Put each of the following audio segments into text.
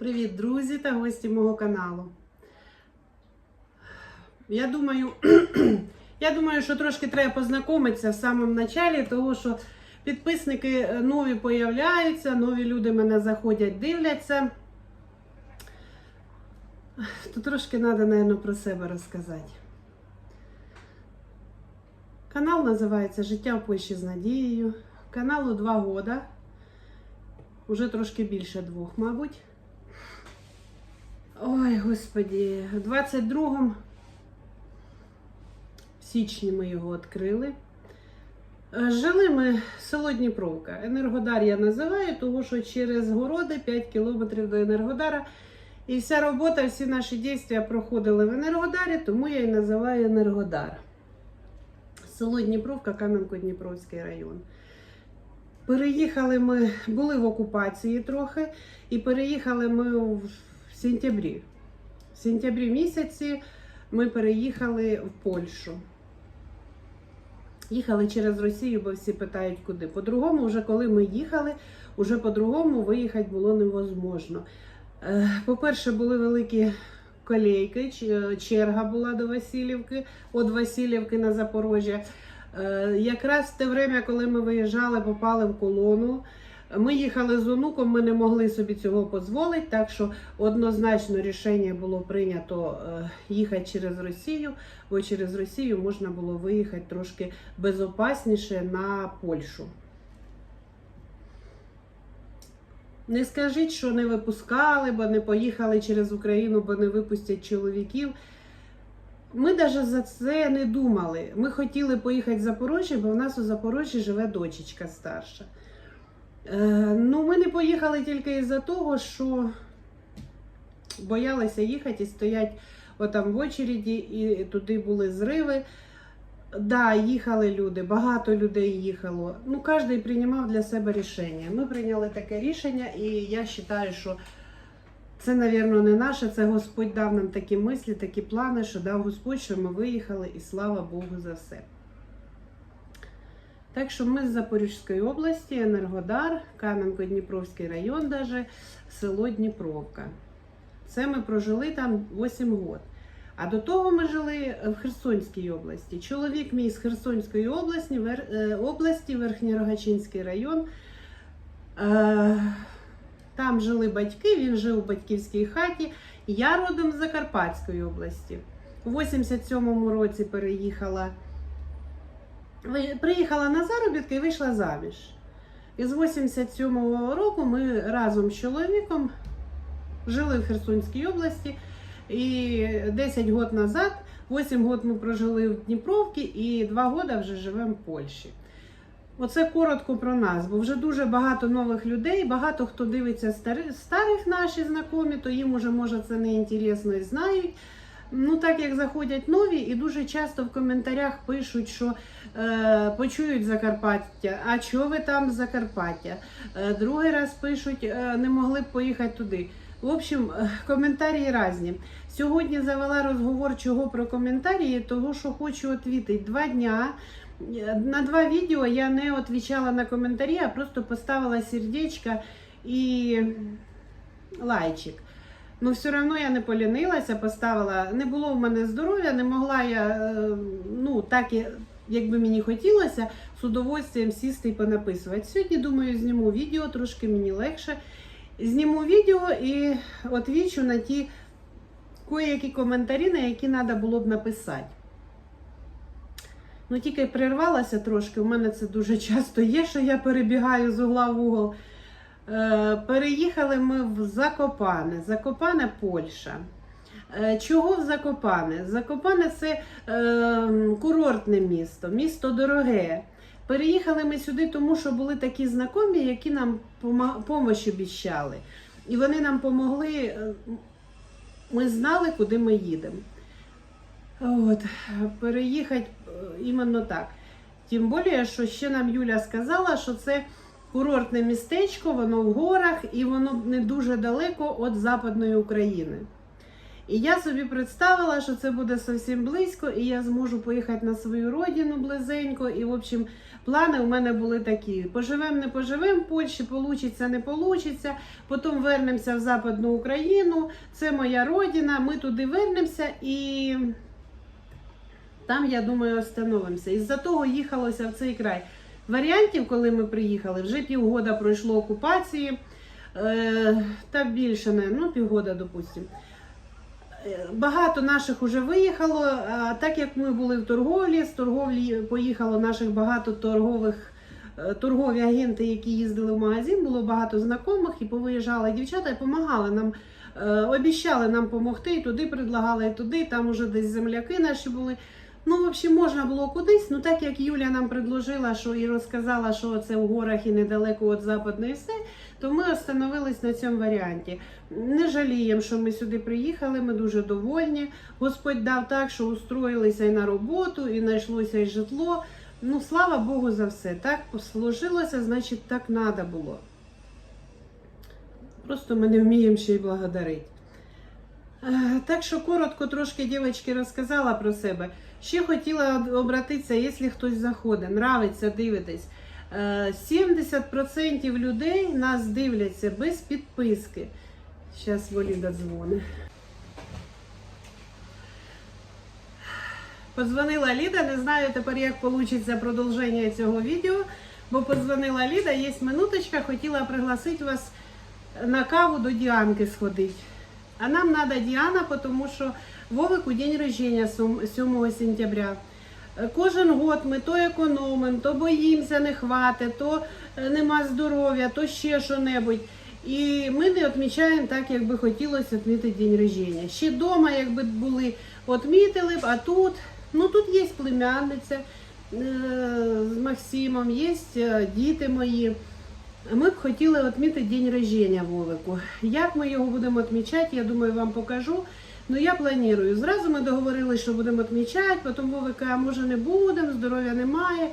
Привіт, друзі та гості мого каналу. Я думаю, я думаю, що трошки треба познайомитися в самому началі, тому що підписники е, нові появляються, нові люди мене заходять, дивляться. То трошки треба, мабуть, про себе розказати. Канал називається Життя в Польщі з надією. Каналу два года. Уже трошки більше двох, мабуть. Ой, господі, в 22 січні ми його відкрили. Е, Жили ми село Дніпровка. Енергодар я називаю, тому що через городи 5 кілометрів до Енергодара. І вся робота, всі наші дійства проходили в Енергодарі, тому я і називаю Енергодар. Село Дніпровка, Кам'янко-Дніпровський район. Переїхали ми, були в окупації трохи, і переїхали ми в сентябрі. В сентябрі місяці ми переїхали в Польщу. Їхали через Росію, бо всі питають, куди. По-другому, вже коли ми їхали, вже по-другому виїхати було невозможно. Е, По-перше, були великі колейки, черга була до Васильівки, від Васильівки на Запорожжя. Е, Якраз в те время, коли ми виїжджали, попали в колону. Ми їхали з онуком, ми не могли собі цього дозволити, так що однозначно рішення було прийнято е, їхати через Росію, бо через Росію можна було виїхати трошки безопасніше на Польщу. Не скажіть, що не випускали, бо не поїхали через Україну, бо не випустять чоловіків. Ми навіть за це не думали. Ми хотіли поїхати в Запорожжя, бо в нас у Запорожжі живе дочечка старша. Е, ну, ми не поїхали тільки із-за того, що боялися їхати і стоять отам в очереді, і туди були зриви. Да, їхали люди, багато людей їхало. Ну, кожен приймав для себе рішення. Ми прийняли таке рішення, і я вважаю, що це, мабуть, не наше, це Господь дав нам такі мислі, такі плани, що дав Господь, що ми виїхали, і слава Богу за все. Так що ми з Запорізької області, Енергодар, Кам'янко-Дніпровський район, даже, село Дніпровка. Це ми прожили там 8 років. А до того ми жили в Херсонській області. Чоловік мій з Херсонської області, Вер... е, області Верхньорогачинський район. Е, Там жили батьки, він жив у батьківській хаті. Я родом з Закарпатської області. У 87-му році переїхала. Приїхала на заробітки і вийшла заміж. І з 87-го року ми разом з чоловіком жили в Херсонській області. І 10 років назад, 8 років ми прожили в Дніпровці і 2 роки вже живемо в Польщі. Оце коротко про нас, бо вже дуже багато нових людей, багато хто дивиться старих наші знайомі, то їм уже може це не інтересно і знають. Ну, так як заходять нові, і дуже часто в коментарях пишуть, що е, почують Закарпаття, а чого ви там з Закарпаття? Е, другий раз пишуть, е, не могли б поїхати туди. В общем, е, коментарі різні. Сьогодні завела розговор чого про коментарі, того що хочу відповідати. Два дня е, на два відео я не відповідала на коментарі, а просто поставила сердечко і лайчик. Ну, все одно я не полінилася, поставила. Не було в мене здоров'я, не могла я, е, ну, так як би мені хотілося, з удовольствием сісти і понаписувати. Сьогодні, думаю, зніму відео, трошки мені легше. Зніму відео і відвічу на ті кое-які коментарі, на які треба було б написати. Ну, тільки прервалася трошки, у мене це дуже часто є, що я перебігаю з угла в угол. Е, Переїхали ми в Закопане, Закопане, Польща. Е, Чого в Закопане? Закопане це е, курортне місто, місто дороге. Переїхали ми сюди, тому що були такі знайомі, які нам допомогу обіцяли. І вони нам допомогли. Ми знали, куди ми їдемо. От, переїхати іменно так. Тим більше, що ще нам Юля сказала, що це курортне містечко, воно в горах і воно не дуже далеко від Западної України. І я собі представила, що це буде зовсім близько, і я зможу поїхати на свою родину близенько. І, в общем, плани у мене були такі: поживемо, не поживемо в Польщі, получиться, не получиться. Потім вернемося в Западну Україну. Це моя родина. Ми туди вернемося і там, я думаю, остановимося. Із-за того їхалося в цей край. Варіантів, коли ми приїхали, вже півгода пройшло окупації, е, та більше не, ну півгода, допустимо. Е, Багато наших вже виїхало. А так як ми були в торговлі, з торговлі поїхало наших багато торгових е, торгові агенти, які їздили в магазин, було багато знайомих і повиїжджали дівчата і допомагали нам. Обіщали нам допомогти, і туди предлагали, і туди, там уже десь земляки наші були. Ну, в общем, можна було кудись. Ну, так як Юля нам предложила, що і розказала, що це в горах і недалеко від западної все, то ми остановились на цьому варіанті. Не жаліємо, що ми сюди приїхали, ми дуже довольні. Господь дав так, що устроїлися і на роботу, і знайшлося і житло. Ну, слава Богу за все. Так сложилося, значить, так треба було. Просто ми не вміємо ще й благодарити. Е, Так що коротко трошки дівчатки розказала про себе. Ще хотіла обратитися, якщо хтось заходить, нравиться, дивитесь. Е, 70% людей нас дивляться без підписки. Зараз Воліда дзвонить. Подзвонила Ліда, не знаю тепер, як вийде продовження цього відео, бо подзвонила Ліда, є минуточка, хотіла пригласити вас на каву до Діанки сходити. А нам треба Діана, тому що Вовику день рождения сом- 7 сентября. Е, Кожен год ми то економимо, то боїмося, не хватить, то е, нема здоров'я, то ще що-небудь. І ми не відмічаємо так, як би хотілося відмітити день рождения. Ще вдома, якби були, відмітили б, а тут, ну тут є племянниця е, з Максимом, є е, діти мої. Ми б хотіли відмітити день рождения Вовику. Як ми його будемо відмічати, я думаю, вам покажу. Ну я планую. Зразу ми договорилися, що будемо відмічати, потім Вовика, а може не будемо, здоров'я немає.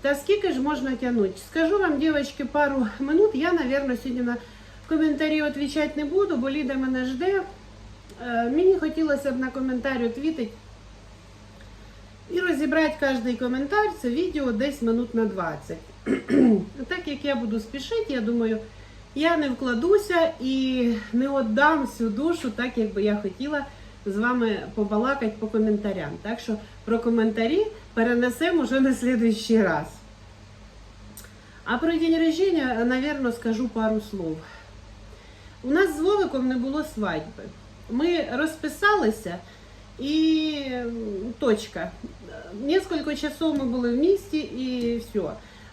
Та скільки ж можна тягнути? Скажу вам, дівчатки, пару минут. Я, мабуть, сьогодні на коментарі відповідати не буду, бо Ліда мене жде. Е, Мені хотілося б на коментарі відповідати і розібрати кожний коментар. Це відео десь минут на 20. Так як я буду спішити, я думаю, я не вкладуся і не віддам всю душу, так як би я хотіла з вами побалакати по коментарям. Так що про коментарі перенесемо вже на слідуючий раз. А про день рождения, наверное, скажу пару слов. У нас з Вовиком не було свадьби. Ми розписалися і точка. Несколько часов ми були в місті і все.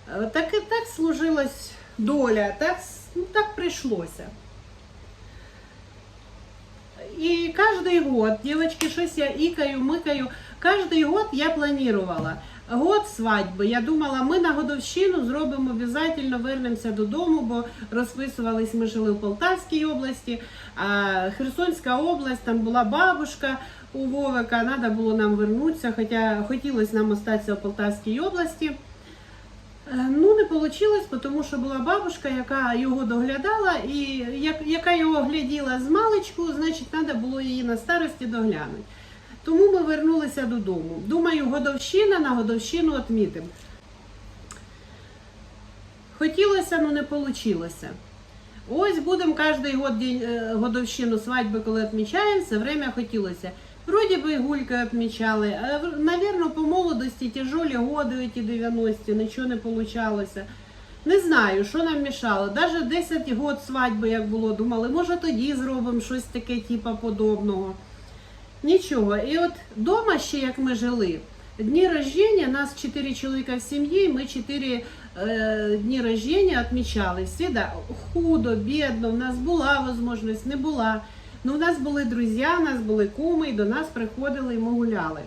Е, Так і так сложилась доля, так, ну, так прийшлося. І кожен год, девочки, щось я ікаю, микаю, кожен год я планувала. Год свадьби. Я думала, ми на годовщину зробимо обов'язково, вернемося додому, бо розписувались, ми жили в Полтавській області, а Херсонська область, там була бабушка у Вовика, треба було нам вернутися, хоча хотілося нам остатися в Полтавській області. Е, Ну, не вийшло, тому що була бабушка, яка його доглядала, і яка його гляділа з маличку, значить, треба було її на старості доглянути. Тому ми вернулися додому. Думаю, годовщина на годовщину відмітимо. Хотілося, але не вийшло. Ось будемо кожен е, годовщину свадьби, коли відмічаємо, все время хотілося. Вроді би і гулькою відмічали. А, по молодості тяжолі годи ті 90 нічого не вийшло. Не знаю, що нам мішало. Навіть 10 год свадьби, як було, думали, може тоді зробимо щось таке, типа подобного. Нічого. І от вдома ще як ми жили, дні рождення, нас 4 чоловіка в сім'ї, ми 4 е, дні рождення відмічали. Всі худо, бідно, в нас була можливість, не була. Ну, у нас були друзі, у нас були куми, і до нас приходили і ми гуляли.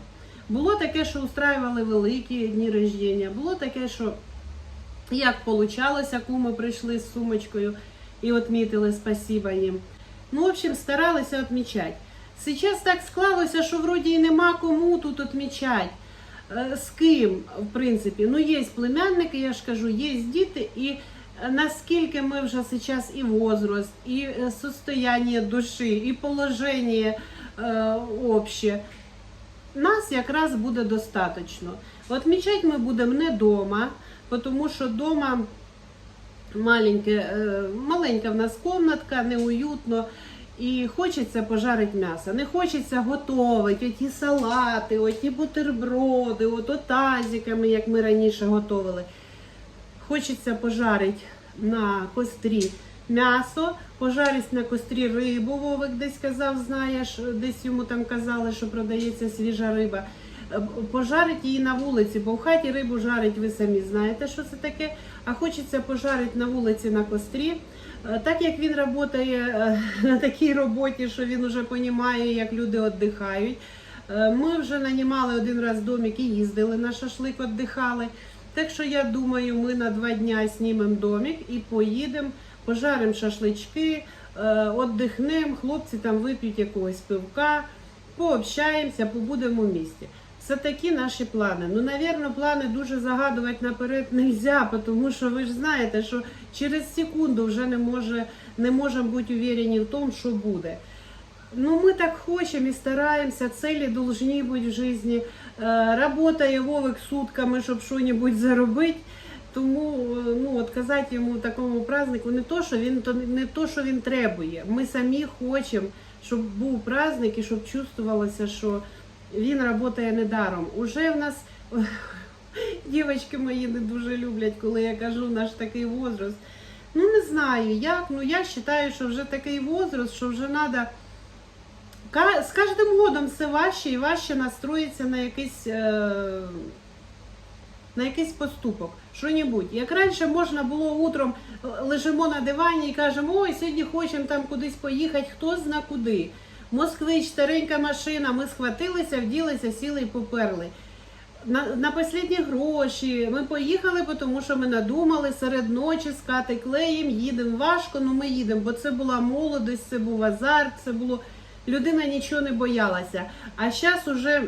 Було таке, що устраювали великі дні рождення, було таке, що як получалося, куми прийшли з сумочкою і відмітили спасіба їм. Ну, в общем, старалися відмічати. Сейчас так склалося, що вроді і нема кому тут відмічати. Е, З ким, в принципі, ну є племянники, я ж кажу, є діти, і наскільки ми вже зараз і возраст, і е, состояние душі, і положення е, обще. Нас якраз буде достатньо. Отмічати ми будемо не вдома, тому що вдома маленьке, е, маленька в нас комнатка, неуютно. І хочеться пожарити м'ясо. Не хочеться готувати оті салати, оті бутерброди, ото тазиками, як ми раніше готували. Хочеться пожарити на кострі м'ясо, пожарити на кострі рибу. Вовик десь казав, знаєш, десь йому там казали, що продається свіжа риба. Е, Пожарити її на вулиці, бо в хаті рибу жарить, ви самі знаєте, що це таке. А хочеться пожарити на вулиці на кострі. Е, Так як він працює е, на такій роботі, що він вже розуміє, як люди віддихають. Ми вже нанімали один раз домик і їздили на шашлик, віддихали. Так що я думаю, ми на два дня знімемо домик і поїдемо, пожаримо шашлички, е, віддихнемо, хлопці там вип'ють якогось пивка, пообщаємося, побудемо в місті. Це такі наші плани. Ну, навірно, плани дуже загадувати наперед не можна, тому що ви ж знаєте, що через секунду вже не може не можемо бути уверені в тому, що буде. Ну, ми так хочемо і стараємося, цілі должні бути в житті. Е, Работає Вовик сутками, щоб щось заробити. Тому е, ну, от казати йому такому празднику не то, що він то не то, що він требує. Ми самі хочемо, щоб був праздник і щоб чувствувалося, що він працює недаром. Уже в нас дівчатки мої не дуже люблять, коли я кажу наш такий возраст. Ну не знаю як. Ну я вважаю, що вже такий возраст, що вже треба. З кожним годом все важче і важче настроїться на якийсь, е, на якийсь поступок. Що-небудь. Як раніше можна було утром е, лежимо на дивані і кажемо, ой, сьогодні хочемо там кудись поїхати, хто зна куди. Москвич, старенька машина, ми схватилися, вділися, сіли і поперли. На, на останні гроші ми поїхали, тому що ми надумали серед ночі скати клеєм, їдемо важко, але ми їдемо, бо це була молодість, це був азарт, це було людина нічого не боялася. А зараз уже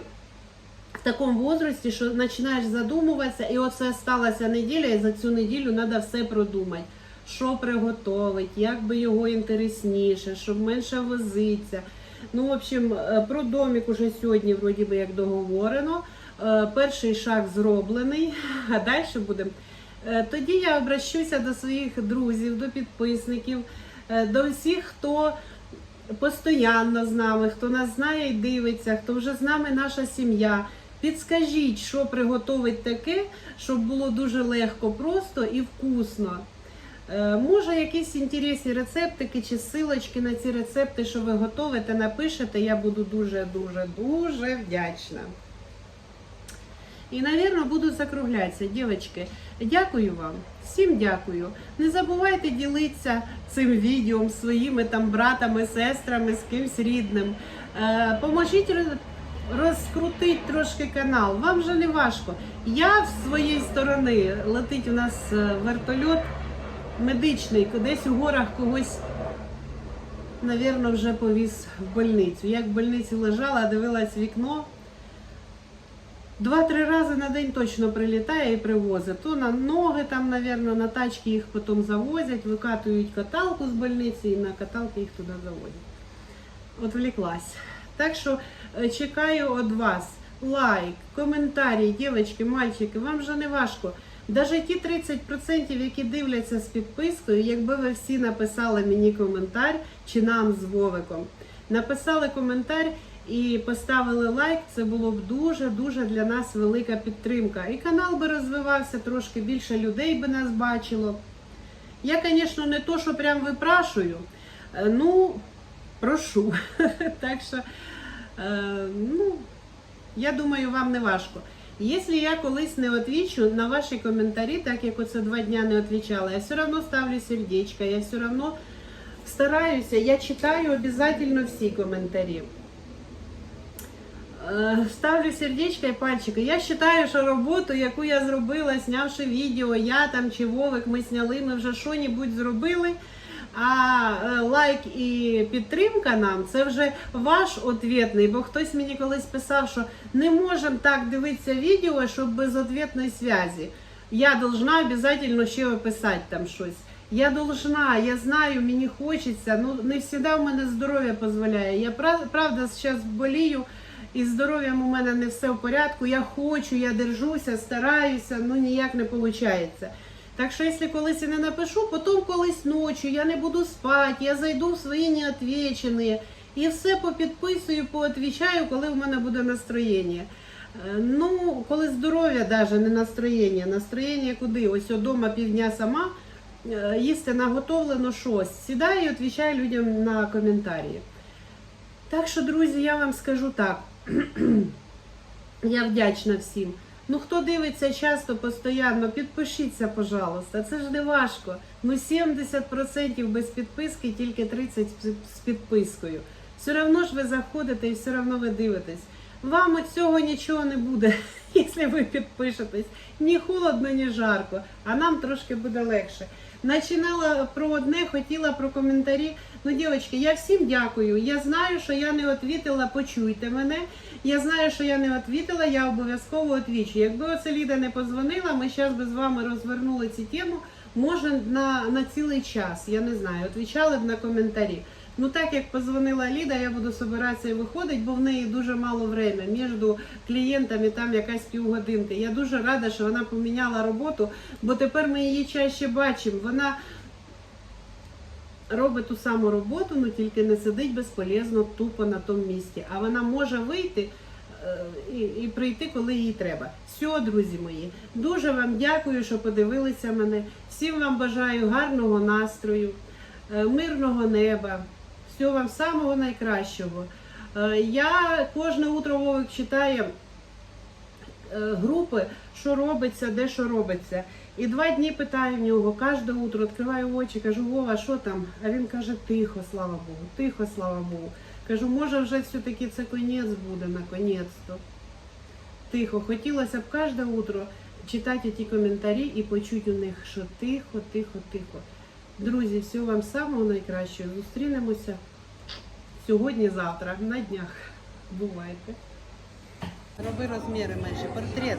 в такому возрасті, що починаєш задумуватися, і оце сталася неділя, і за цю неділю треба все продумати. Що приготувати, як би його інтересніше, щоб менше возиться. Ну, в общем, е, про домик уже сьогодні, вроді би, як договорено. Е, Перший шаг зроблений, а далі будемо. Е, Тоді я обращуся до своїх друзів, до підписників, до всіх, хто постійно з нами, хто нас знає і дивиться, хто вже з нами наша сім'я. Підскажіть, що приготувати таке, щоб було дуже легко, просто і вкусно. Е, Може, якісь інтересні рецептики чи силочки на ці рецепти, що ви готовите, напишете, я буду дуже-дуже дуже вдячна. І, напевно, буду закруглятися, дівчатки. Дякую вам, всім дякую. Не забувайте ділитися цим відео своїми там братами, сестрами, з кимсь рідним. Е, поможіть розкрутити трошки канал. Вам же не важко. Я з своєї сторони летить у нас е, вертольот медичний, десь у горах когось. Навірно, вже повіз в больницю. Як в больниці лежала, дивилась вікно. Два-три рази на день точно прилітає і привозить. То на ноги там, напевно, на тачки їх потім завозять, викатують каталку з больниці і на каталки їх туди завозять. Отвлеклась. Так що е, чекаю від вас лайк, коментарі, дівчатки, мальчики, вам же не важко. Даже ті 30%, які дивляться з підпискою, якби ви всі написали мені коментар чи нам з Вовиком, написали коментар і поставили лайк, це було б дуже-дуже для нас велика підтримка. І канал би розвивався трошки, більше людей би нас бачило. Я, звісно, не то, що прям випрашую, е, ну, прошу. Так що, е, ну, я думаю, вам не важко. Якщо я колись не відповічу на ваші коментарі, так як оце два дня не відповідала, я все одно ставлю сердечко, я все одно стараюся, я читаю обов'язково всі коментарі. Е, Ставлю сердечко і пальчики. Я вважаю, що роботу, яку я зробила, знявши відео, я там чи Вовик, ми зняли, ми вже що-небудь зробили. А е, лайк і підтримка нам це вже ваш ответний, бо хтось мені колись писав, що не можемо так дивитися відео, щоб без ответної зв'язі. Я должна обов'язково ще описати там щось. Я должна, я знаю, мені хочеться. Ну не завжди в мене здоров'я дозволяє. Я прав- правда зараз болію, і здоров'ям у мене не все в порядку. Я хочу, я держуся, стараюся, ну ніяк не виходить. Так що, якщо колись і не напишу, потім колись ночі я не буду спати, я зайду в свої неотвічені і все попідписую, поотвічаю, коли в мене буде настроєння. Е, Ну, коли здоров'я навіть не настроєння. Настроєння куди? Ось вдома півдня сама е, їсти наготовлено щось. Сідаю і відповідаю людям на коментарі. Так що, друзі, я вам скажу так. Я вдячна всім. Ну, хто дивиться часто, постійно, підпишіться, пожалуйста. Це ж не важко. Ну, 70% без підписки, тільки 30% з підпискою. Все одно ж ви заходите і все одно ви дивитесь. Вам від цього нічого не буде, якщо ви підпишетесь. Ні холодно, ні жарко, а нам трошки буде легше. Начинала про одне, хотіла про коментарі. Ну, дівчатки, я всім дякую. Я знаю, що я не відповіла, почуйте мене. Я знаю, що я не відповіла, я обов'язково відвічу. Якби оце Ліда не позвонила, ми зараз би з вами розвернули цю тему. Може на, на цілий час, я не знаю, відвічали б на коментарі. Ну так як позвонила Ліда, я буду збиратися і виходить, бо в неї дуже мало время. Між клієнтами там якась півгодинки. Я дуже рада, що вона поміняла роботу, бо тепер ми її чаще бачимо. Вона робить ту саму роботу, але тільки не сидить безполезно тупо на тому місці. А вона може вийти е, і, і прийти, коли їй треба. Все, друзі мої, дуже вам дякую, що подивилися мене. Всім вам бажаю гарного настрою, е, мирного неба. Всього вам самого найкращого. Е, Я кожне утро Вовик читає е, групи, що робиться, де що робиться. І два дні питаю в нього, кожне утро відкриваю очі, кажу, Вова, що там? А він каже, тихо, слава Богу, тихо, слава Богу. Кажу, може вже все-таки це конець буде, наконець-то. Тихо, хотілося б кожне утро читати ті коментарі і почути у них, що тихо, тихо, тихо. Друзі, всього вам самого найкращого. Зустрінемося сьогодні-завтра, на днях. Бувайте. Роби розміри менше, портрет.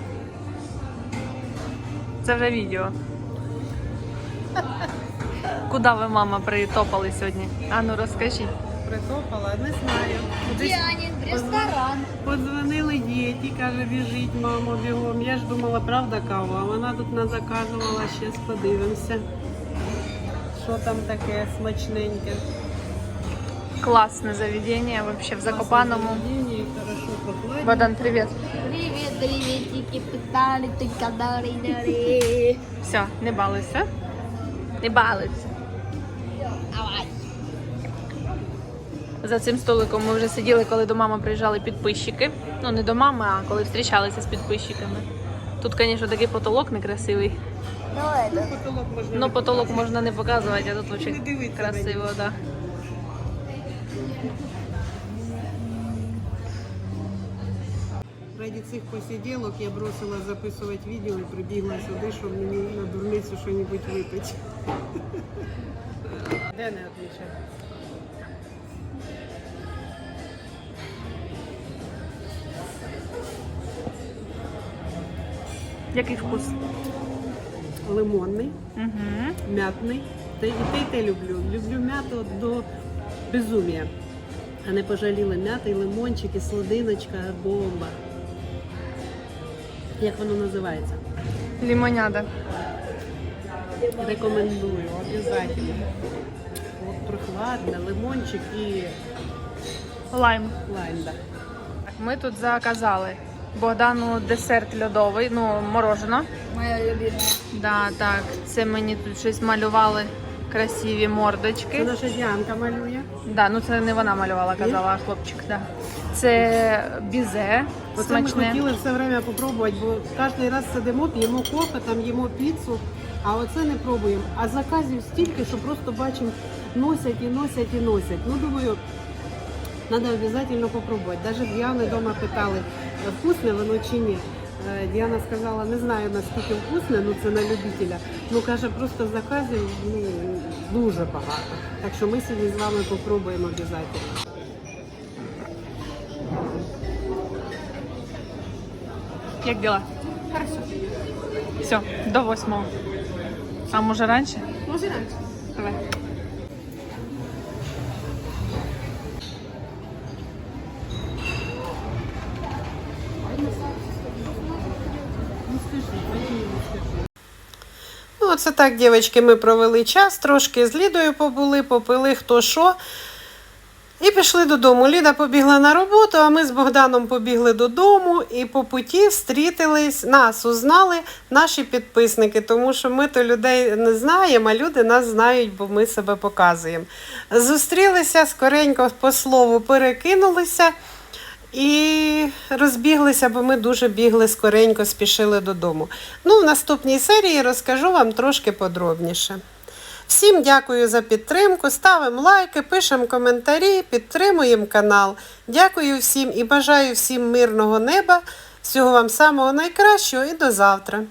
Це вже відео. Куди ви, мама, притопали сьогодні? Ану, розкажіть. Притопала, не знаю. В ресторан. Подзвонили діти, каже, біжіть, мамо, бігом. Я ж думала, правда каву, а вона тут нас заказувала, щас подивимося. Що там таке смачненьке. Класне заведення, вообще в Закопаному. Заведення, Хорошо прохладно. Богдан, привіт. Привет, приветики, пытали, ты кадали, дали. Все, не балуйся. Не балуйся. Давай. За цим столиком ми вже сиділи, коли до мами приїжджали підписчики. Ну, не до мами, а коли зустрічалися з підписчиками. Тут, звісно, такий потолок некрасивий. Ну это. Потолок можна Ну, не потолок можна не показувати, а тут дуже Не дивиться на красиво, нього. да. Ради цих посиділок я бросила записувати відео і прибігла сюди, щоб мені на дурницю щось випити. Де не відвічає? Який вкус? Лимонний, Угу. м'ятний. Та і те, і те люблю. Люблю м'яту до безумія. А не пожаліли м'ята і лимончик, і сладиночка, бомба. Як воно називається? Лімоняда. Рекомендую, обов'язково. От прохладне, лимончик і Лайм. лайм. Да. Ми тут заказали Богдану десерт льодовий, ну, морожено. Моя любимая. Да, так, це мені тут щось малювали красиві Це мордочки. наша Діанка малює. Да, ну це не вона малювала, казала, а хлопчик. Да. Це бізе Оце ми смачне. хотіли все время попробувати, бо кожен раз сидимо, п'ємо кофе, там їмо піцу, а оце не пробуємо. А заказів стільки, що просто бачимо, носять і носять і носять. Ну, думаю, треба обов'язково попробувати. Навіть Діани вдома питали, вкусне воно чи ні. Е, Діана сказала, не знаю наскільки вкусне, ну це на любителя. Ну каже, просто заказів ну, дуже багато. Так що ми сьогодні з вами попробуємо обов'язково. Як діла? Хорошо. Все, до восьмого. А може раніше? Може Давай. Ну, оце так, дівчатки, ми провели час, трошки з Лідою побули, попили хто що. І пішли додому. Ліда побігла на роботу, а ми з Богданом побігли додому і по путі встрітились, нас узнали наші підписники, тому що ми то людей не знаємо, а люди нас знають, бо ми себе показуємо. Зустрілися скоренько по слову, перекинулися і розбіглися, бо ми дуже бігли скоренько, спішили додому. Ну, в наступній серії розкажу вам трошки подробніше. Всім дякую за підтримку. Ставимо лайки, пишемо коментарі, підтримуємо канал. Дякую всім і бажаю всім мирного неба. Всього вам самого найкращого і до завтра.